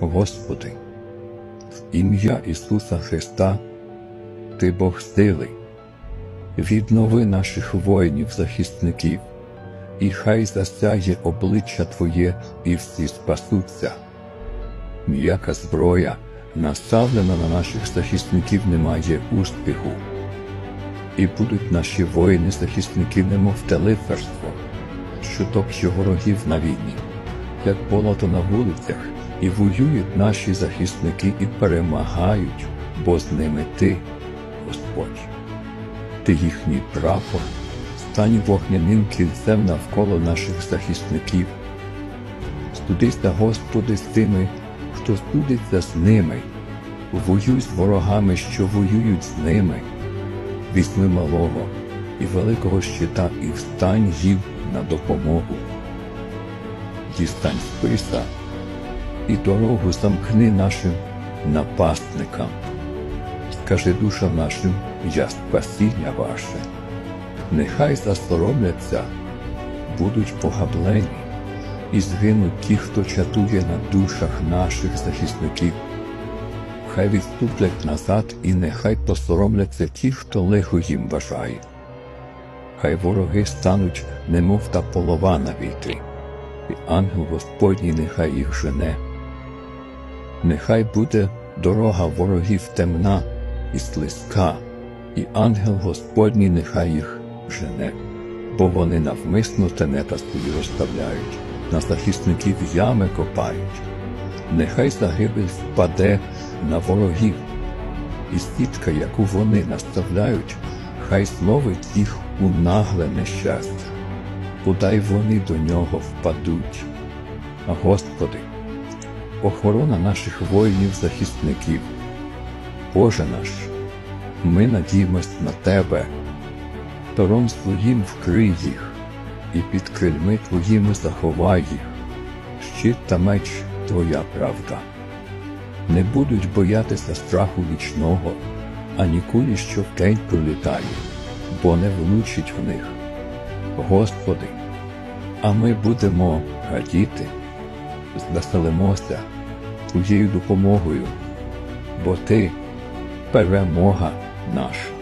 Господи, в ім'я Ісуса Христа, Ти Бог сили, віднови наших воїнів-захисників, і хай засяє обличчя Твоє, і всі спасуться. М'яка зброя, наставлена на наших захисників, не має успіху. І будуть наші воїни-захисники, немов телеферство, що топче ворогів на війні, як болото на вулицях, і воюють наші захисники і перемагають, бо з ними ти, Господь. Ти їхній прапор, стань вогняним кільцем навколо наших захисників. Студися, Господи, з тими, хто студиться з ними, воюй з ворогами, що воюють з ними. Візьми малого і великого щита і встань їм на допомогу. Дістань списа і дорогу замкни нашим напасникам. Скажи душам нашим, я спасіння ваше. Нехай засоромляться, будуть погаблені, і згинуть ті, хто чатує на душах наших захисників. Хай відступлять назад, і нехай посоромляться ті, хто лихо їм бажає. Хай вороги стануть, немов та полова на вітрі, і ангел Господній нехай їх жене. Нехай буде дорога ворогів темна і слизька, і ангел Господній нехай їх жене, бо вони навмисно тенета свої розставляють, на захисників ями копають. Нехай загибель впаде на ворогів, і сітка, яку вони наставляють, хай зловить їх у нагле нещастя, бодай вони до нього впадуть. Господи, охорона наших воїнів-захисників, Боже наш, ми надіємось на Тебе, Тором своїм вкрий їх, і під крильми Твоїми заховай їх, щит та меч Твоя правда. Не будуть боятися страху вічного, ані кулі, що вдень пролітає, бо не влучить в них. Господи, а ми будемо радіти, звеселимося Твоєю допомогою, бо Ти перемога наша.